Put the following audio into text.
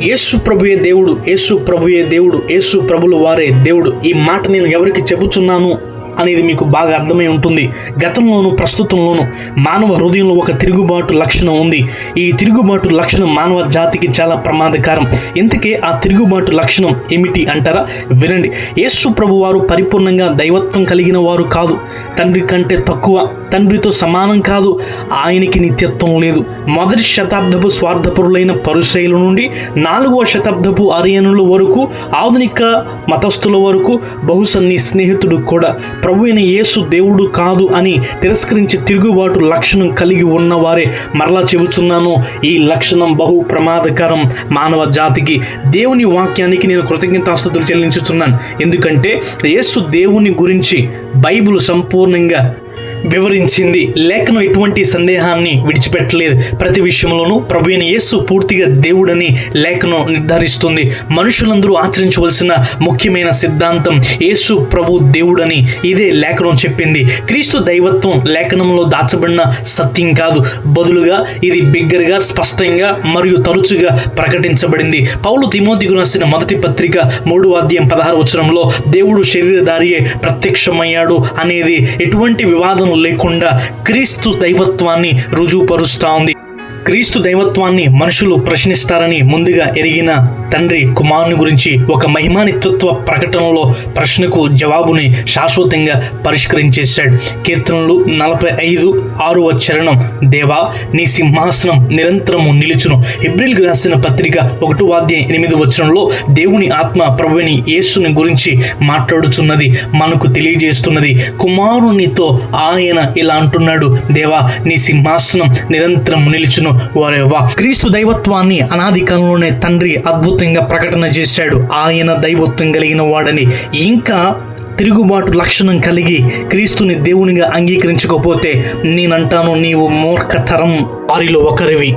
యేసు ప్రభుయే దేవుడు యేసు ప్రభుయే దేవుడు యేసు ప్రభులు వారే దేవుడు. ఈ మాట నేను ఎవరికి చెబుతున్నాను? అనేది మీకు బాగా అర్థమై ఉంటుంది. గతంలోనూ ప్రస్తుతంలోను మానవ హృదయంలో ఒక తిరుగుబాటు లక్షణం ఉంది. ఈ తిరుగుబాటు లక్షణం మానవ జాతికి చాలా ప్రమాదకరం. ఇంతకే ఆ తిరుగుబాటు లక్షణం ఏమిటి అంటారా? వినండి. యేసు ప్రభు వారు పరిపూర్ణంగా దైవత్వం కలిగిన వారు కాదు. తండ్రి కంటే తక్కువ తండ్రితో సమానం కాదు. ఆయనకి నిత్యత్వం లేదు. మొదటి శతాబ్దపు స్వార్థపరులైన పరుశైల నుండి నాలుగవ శతాబ్దపు అరియనుల వరకు ఆధునిక మతస్థుల వరకు బహుశా నీ స్నేహితుడు కూడా ప్రభు అయిన యేసు దేవుడు కాదు అని తిరస్కరించి తిరుగుబాటు లక్షణం కలిగి ఉన్నవారే మరలా చెబుతున్నాను ఈ లక్షణం బహు ప్రమాదకరం. మానవ జాతికి దేవుని వాక్యానికి నేను కృతజ్ఞతాస్తుతులు చెల్లించుతున్నాను. ఎందుకంటే యేసు దేవుని గురించి బైబిల్ సంపూర్ణంగా వివరించింది. లేఖనం ఎటువంటి సందేహాన్ని విడిచిపెట్టలేదు. ప్రతి విషయంలోనూ ప్రభు యేసు పూర్తిగా దేవుడని లేఖను నిర్ధారిస్తుంది. మనుషులందరూ ఆచరించవలసిన ముఖ్యమైన సిద్ధాంతం యేసు ప్రభు దేవుడని ఇదే లేఖనం చెప్పింది. క్రీస్తు దైవత్వం లేఖనంలో దాచబడిన సత్యం కాదు. బదులుగా ఇది బిగ్గరగా స్పష్టంగా మరియు తరచుగా ప్రకటించబడింది. పౌలు తిమోతికు రాసిన మొదటి పత్రిక మూడు అధ్యాయం పదహారు వచనంలో దేవుడు శరీరధారియే ప్రత్యక్షమయ్యాడు అనేది ఎటువంటి వివాదం లేకుండా క్రీస్తు దైవత్వాన్ని రుజువుపరుస్తా ఉంది. క్రీస్తు దైవత్వాన్ని మనుషులు ప్రశ్నిస్తారని ముందుగా ఎరిగిన తండ్రి కుమారుని గురించి ఒక మహిమానిత్వ ప్రకటనలో ప్రశ్నకు జవాబుని శాశ్వతంగా పరిష్కరించేశాడు. కీర్తనలు నలభై ఐదు ఆరవ చరణం. దేవా నీ సింహాసనం నిరంతరము నిలుచును. ఏప్రిల్ రాసిన పత్రిక ఒకటో వాద్యం ఎనిమిది వచనంలో దేవుని ఆత్మ ప్రభుని యేసుని గురించి మాట్లాడుచున్నది మనకు తెలియజేస్తున్నది. కుమారునితో ఆయన ఇలా అంటున్నాడు దేవా నీ సింహాసనం నిరంతరం నిలుచును వారేవా క్రీస్తు దైవత్వాన్ని అనాది కాలంలోనే తండ్రి అద్భుతంగా ప్రకటన చేశాడు. ఆయన దైవత్వం కలిగిన వాడని. ఇంకా తిరుగుబాటు లక్షణం కలిగి క్రీస్తుని దేవునిగా అంగీకరించకపోతే నేనంటాను నీవు మూర్ఖతరం వారిలో ఒకరివి.